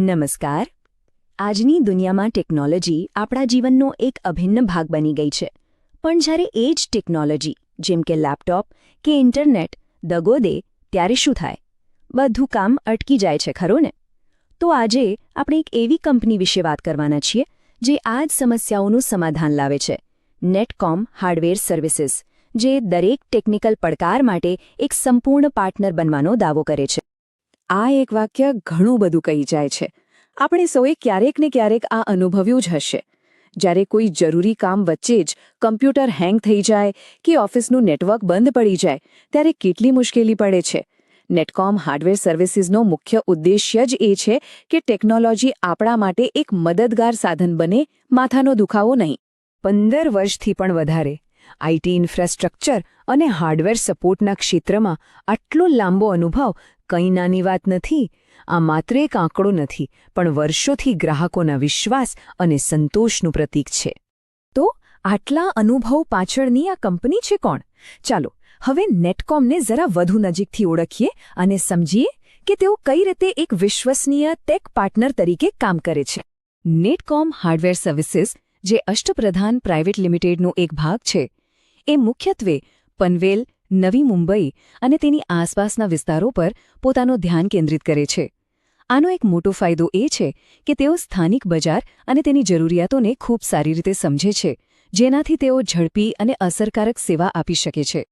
નમસ્કાર. આજની દુનિયામાં ટેકનોલોજી આપણા જીવનનો એક અભિન્ન ભાગ બની ગઈ છે. પણ જ્યારે એ જ ટેકનોલોજી, જેમ કે લેપટોપ કે ઇન્ટરનેટ, દગો દે ત્યારે શું થાય? બધું કામ અટકી જાય છે, ખરું ને? તો આજે આપણે એક એવી કંપની વિશે વાત કરવાના છીએ, જે આ જ સમસ્યાઓનું સમાધાન લાવે છે. નેટકોમ હાર્ડવેર સર્વિસીસ, જે દરેક ટેકનિકલ પડકાર માટે એક સંપૂર્ણ પાર્ટનર બનવાનો દાવો કરે છે. આ એક વાક્ય ઘણું બધું કહી જાય છે. આપણે સૌએ ક્યારેક ને ક્યારેક આ અનુભવ્યું જ હશે. જ્યારે કોઈ જરૂરી કામ વચ્ચે જ કમ્પ્યુટર હેંગ થઈ જાય કે ઓફિસનું નેટવર્ક બંધ પડી જાય, ત્યારે કેટલી મુશ્કેલી પડે છે. નેટકોમ હાર્ડવેર સર્વિસીસનો મુખ્ય ઉદ્દેશ્ય જ એ છે કે ટેકનોલોજી આપણા માટે એક મદદગાર સાધન બને, માથાનો દુખાવો નહીં. પંદર વર્ષથી પણ વધારે. આઈટી ઇન્ફ્રાસ્ટ્રક્ચર અને હાર્ડવેર સપોર્ટના ક્ષેત્રમાં આટલો લાંબો અનુભવ કંઈ નાની વાત નથી. આ માત્ર એક આંકડો નથી, પણ વર્ષોથી ગ્રાહકોના વિશ્વાસ અને સંતોષનું પ્રતીક છે. તો આટલા અનુભવ પાછળની આ કંપની છે કોણ? ચાલો, હવે નેટકોમને જરા વધુ નજીકથી ઓળખીએ અને સમજીએ કે તેઓ કઈ રીતે એક વિશ્વસનીય ટેક પાર્ટનર તરીકે કામ કરે છે. નેટકોમ હાર્ડવેર સર્વિસીસ, જે અષ્ટપ્રધાન પ્રાઇવેટ લિમિટેડનો એક ભાગ છે એ મુખ્યત્વે પનવેલ, નવી મુંબઈ અને તેની આસપાસના વિસ્તારો પર પોતાનું ધ્યાન કેન્દ્રિત કરે છે. આનો એક મોટો ફાયદો એ છે કે તેઓ સ્થાનિક બજાર અને તેની જરૂરિયાતોને ખૂબ સારી રીતે સમજે છે, જેનાથી તેઓ ઝડપી અને અસરકારક સેવા આપી શકે છે.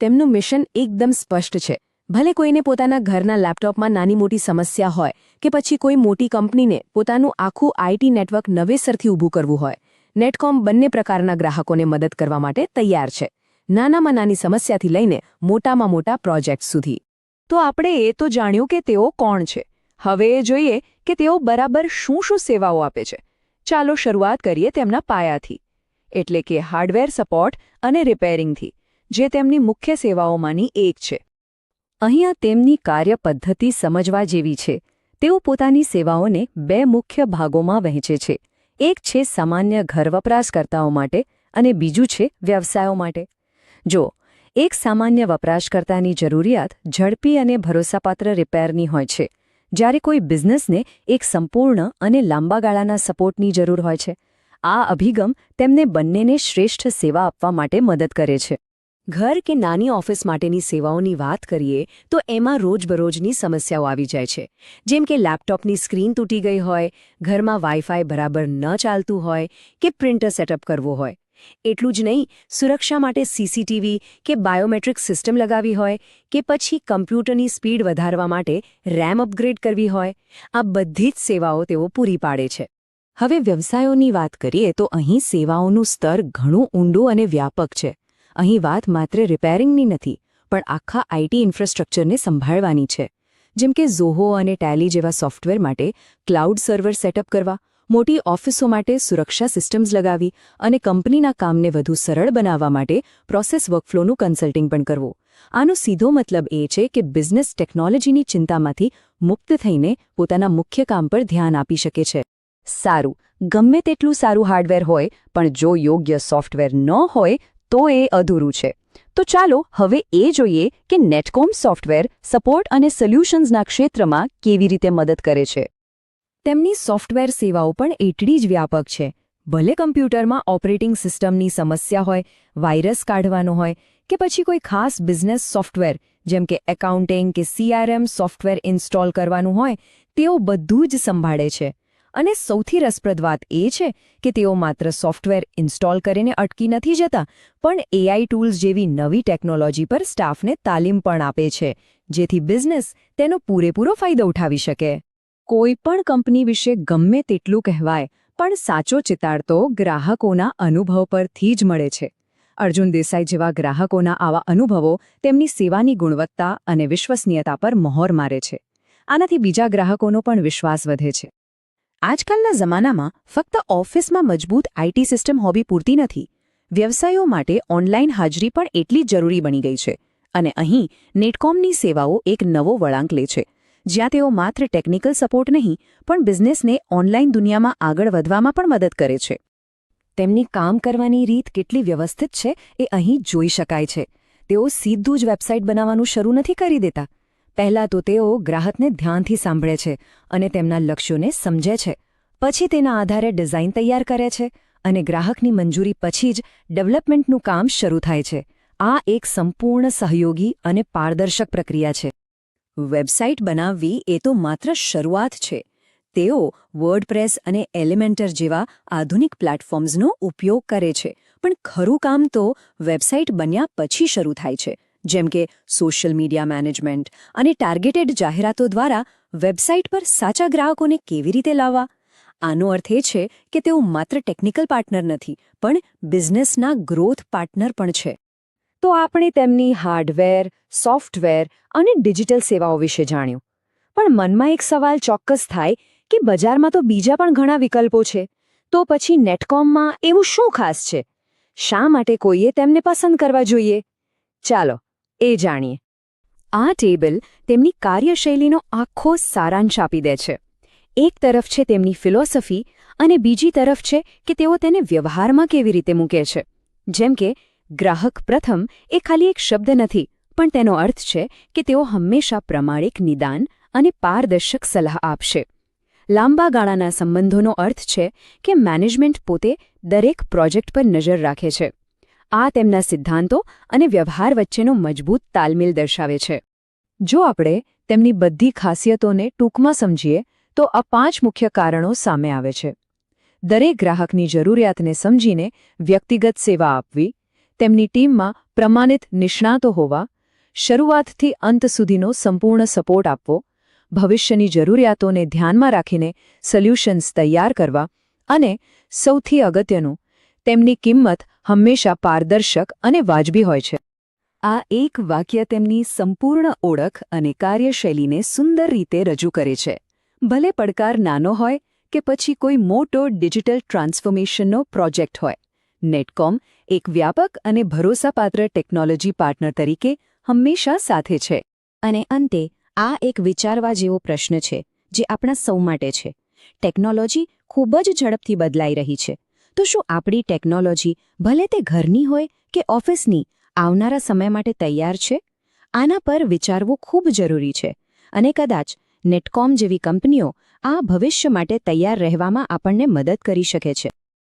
તેમનું મિશન એકદમ સ્પષ્ટ છે. ભલે કોઈને પોતાના ઘરના લેપટોપમાં નાની મોટી સમસ્યા હોય કે પછી કોઈ મોટી કંપનીને પોતાનું આખું આઈટી નેટવર્ક નવેસરથી ઊભું કરવું હોય નેટકોમ બંને પ્રકારના ગ્રાહકોને મદદ કરવા માટે તૈયાર છે. નાનામાં નાની સમસ્યાથી લઈને મોટામાં મોટા પ્રોજેક્ટ સુધી. તો આપણે એ તો જાણ્યું કે તેઓ કોણ છે. હવે એ જોઈએ કે તેઓ બરાબર શું શું સેવાઓ આપે છે. ચાલો શરૂઆત કરીએ તેમના પાયાથી. એટલે કે હાર્ડવેર સપોર્ટ અને રિપેરિંગથી, જે તેમની મુખ્ય સેવાઓમાંની એક છે. અહીંયા તેમની કાર્યપદ્ધતિ સમજવા જેવી છે. તેઓ પોતાની સેવાઓને બે મુખ્ય ભાગોમાં વહેંચે છે. એક છે સામાન્ય ઘર વપરાશકર્તાઓ માટે અને બીજું છે વ્યવસાયો માટે. જો, એક સામાન્ય વપરાશકર્તાની જરૂરિયાત ઝડપી અને ભરોસાપાત્ર રિપેરની હોય છે, જ્યારે કોઈ બિઝનેસને એક સંપૂર્ણ અને લાંબા ગાળાના સપોર્ટની જરૂર હોય છે. આ અભિગમ તેમને બંનેને શ્રેષ્ઠ સેવા આપવા માટે મદદ કરે છે. ઘર કે નાની ઓફિસ માટેની સેવાઓની વાત કરીએ, તો એમાં રોજબરોજની સમસ્યાઓ આવી જાય છે. જેમ કે લેપટોપની સ્ક્રીન તૂટી ગઈ હોય, ઘરમાં વાઈફાઈ બરાબર ન ચાલતું હોય કે પ્રિન્ટર સેટઅપ કરવો હોય. એટલું જ નહીં, સુરક્ષા માટે સીસીટીવી કે બાયોમેટ્રિક સિસ્ટમ લગાવી હોય કે પછી કમ્પ્યુટરની સ્પીડ વધારવા માટે રેમ અપગ્રેડ કરવી હોય, આ બધી જ સેવાઓ તેઓ પૂરી પાડે છે. હવે વ્યવસાયોની વાત કરીએ તો અહીં સેવાઓનું સ્તર ઘણું ઊંડું અને વ્યાપક છે. અહીં વાત માત્ર રિપેરિંગની નથી, પણ આખા આઈટી ઇન્ફ્રાસ્ટ્રક્ચરને સંભાળવાની છે. જેમ કે ઝોહો અને ટેલી જેવા સોફ્ટવેર માટે ક્લાઉડ સર્વર સેટઅપ કરવા, મોટી ઓફિસો માટે સુરક્ષા સિસ્ટમ્સ લગાવી અને કંપનીના કામને વધુ સરળ બનાવવા માટે પ્રોસેસ વર્કફ્લોનું કન્સલ્ટિંગ પણ કરવું. આનો સીધો મતલબ એ છે કે બિઝનેસ ટેકનોલોજીની ચિંતામાંથી મુક્ત થઈને પોતાના મુખ્ય કામ પર ધ્યાન આપી શકે છે. સારું, ગમે તેટલું સારું હાર્ડવેર હોય, પણ જો યોગ્ય સોફ્ટવેર ન હોય તો એ અધૂરું છે. તો ચાલો હવે એ જોઈએ કે નેટકોમ સોફ્ટવેર સપોર્ટ અને સોલ્યુશન્સના ક્ષેત્રમાં કેવી રીતે મદદ કરે છે. તેમની સોફ્ટવેર સેવાઓ પણ એટલી જ વ્યાપક છે. ભલે કમ્પ્યુટરમાં ઓપરેટિંગ સિસ્ટમની સમસ્યા હોય, વાયરસ કાઢવાનો હોય, કે પછી કોઈ ખાસ બિઝનેસ સોફ્ટવેર, જેમ કે એકાઉન્ટિંગ કે સીઆરએમ સોફ્ટવેર ઇન્સ્ટોલ કરવાનું હોય, તેઓ બધું જ સંભાળે છે. અને સૌથી રસપ્રદ વાત એ છે કે તેઓ માત્ર સોફ્ટવેર ઇન્સ્ટોલ કરીને અટકી નથી જતા, પણ એઆઈ ટૂલ્સ જેવી નવી ટેકનોલોજી પર સ્ટાફને તાલીમ પણ આપે છે, જેથી બિઝનેસ તેનો પૂરેપૂરો ફાયદો ઉઠાવી શકે. કોઈ પણ કંપની વિશે ગમે તેટલું કહેવાય, પણ સાચો ચિતાર ગ્રાહકોના અનુભવ પરથી જ મળે છે. અર્જુન દેસાઈ જેવા ગ્રાહકોના આવા અનુભવો તેમની સેવાની ગુણવત્તા અને વિશ્વસનીયતા પર મહોર મારે છે. આનાથી બીજા ગ્રાહકોનો પણ વિશ્વાસ વધે છે. આજકાલના જમાનામાં ફક્ત ઓફિસમાં મજબૂત આઈટી સિસ્ટમ હોવી પૂરતી નથી. વ્યવસાયો માટે ઓનલાઈન હાજરી પણ એટલી જરૂરી બની ગઈ છે. અને અહીં નેટકોમની સેવાઓ એક નવો વળાંક લે છે. જ્યાં તેઓ માત્ર ટેકનિકલ સપોર્ટ નહીં, પણ બિઝનેસને ઓનલાઈન દુનિયામાં આગળ વધવામાં પણ મદદ કરે છે. તેમની કામ કરવાની રીત કેટલી વ્યવસ્થિત છે એ અહીં જોઈ શકાય છે. તેઓ સીધું જ વેબસાઇટ બનાવવાનું શરૂ નથી કરી દેતા. પહેલાં તો તેઓ ગ્રાહકને ધ્યાનથી સાંભળે છે અને તેમના લક્ષ્યોને સમજે છે. પછી તેના આધારે ડિઝાઇન તૈયાર કરે છે અને ગ્રાહકની મંજૂરી પછી જ ડેવલપમેન્ટનું કામ શરૂ થાય છે. આ એક સંપૂર્ણ સહયોગી અને પારદર્શક પ્રક્રિયા છે. વેબસાઇટ બનાવવી એ તો માત્ર શરૂઆત છે. તેઓ વર્ડપ્રેસ અને એલિમેન્ટર જેવા આધુનિક પ્લેટફોર્મ્સનો ઉપયોગ કરે છે. પણ ખરું કામ તો વેબસાઇટ બન્યા પછી શરૂ થાય છે. જેમ કે સોશિયલ મીડિયા મેનેજમેન્ટ અને ટાર્ગેટેડ જાહેરાતો દ્વારા વેબસાઇટ પર સાચા ગ્રાહકોને કેવી રીતે લાવવા? આનો અર્થ એ છે કે તેઓ માત્ર ટેકનિકલ પાર્ટનર નથી, પણ બિઝનેસના ગ્રોથ પાર્ટનર પણ છે. તો આપણે તેમની હાર્ડવેર, સોફ્ટવેર અને ડિજિટલ સેવાઓ વિશે જાણ્યું. પણ મનમાં એક સવાલ ચોક્કસ થાય કે બજારમાં તો બીજા પણ ઘણા વિકલ્પો છે. તો પછી નેટકોમમાં એવું શું ખાસ છે? શા માટે કોઈએ તેમને પસંદ કરવા જોઈએ? ચાલો એ જાણીએ. આ ટેબલ તેમની કાર્યશૈલીનો આખો સારાંશ આપી દે છે. એક તરફ છે તેમની ફિલોસોફી અને બીજી તરફ છે કે તેઓ તેને વ્યવહારમાં કેવી રીતે મૂકે છે. જેમ કે, ગ્રાહક પ્રથમ એ ખાલી એક શબ્દ નથી, પણ તેનો અર્થ છે કે તેઓ હંમેશા પ્રમાણિક નિદાન અને પારદર્શક સલાહ આપશે. લાંબા ગાળાના સંબંધોનો અર્થ છે કે મેનેજમેન્ટ પોતે દરેક પ્રોજેક્ટ પર નજર રાખે છે. આ તેમના સિદ્ધાંતો અને વ્યવહાર વચ્ચેનો મજબૂત તાલમેલ દર્શાવે છે. જો આપણે તેમની બધી ખાસિયતોને ટૂંકમાં સમજીએ, તો આ પાંચ મુખ્ય કારણો સામે આવે છે. દરેક ગ્રાહકની જરૂરિયાતને સમજીને વ્યક્તિગત સેવા આપવી, તેમની ટીમમાં પ્રમાણિત નિષ્ણાતો હોવા, શરૂઆતથી અંત સુધીનો સંપૂર્ણ સપોર્ટ આપવો, ભવિષ્યની જરૂરિયાતોને ધ્યાનમાં રાખીને સોલ્યુશન્સ તૈયાર કરવા અને સૌથી અગત્યનું, તેમની કિંમત હંમેશા પારદર્શક અને વાજબી હોય છે. આ એક વાક્ય તેમની સંપૂર્ણ ઓળખ અને કાર્યશૈલીને સુંદર રીતે રજૂ કરે છે. ભલે પડકાર નાનો હોય કે પછી કોઈ મોટો ડિજિટલ ટ્રાન્સફોર્મેશનનો પ્રોજેક્ટ હોય. નેટકોમ એક વ્યાપક અને ભરોસાપાત્ર ટેકનોલોજી પાર્ટનર તરીકે હંમેશા સાથે છે. અને અંતે, આ એક વિચારવા જેવો પ્રશ્ન છે જે આપણા સૌ માટે છે. ટેકનોલોજી ખૂબ જ ઝડપથી બદલાઈ રહી છે. તો શું આપણી ટેકનોલોજી ભલે તે ઘરની હોય કે ઓફિસની, આવનારા સમય માટે તૈયાર છે? આના પર વિચારવું ખૂબ જરૂરી છે. અને કદાચ નેટકોમ જેવી કંપનીઓ આ ભવિષ્ય માટે તૈયાર રહેવામાં આપણને મદદ કરી શકે છે.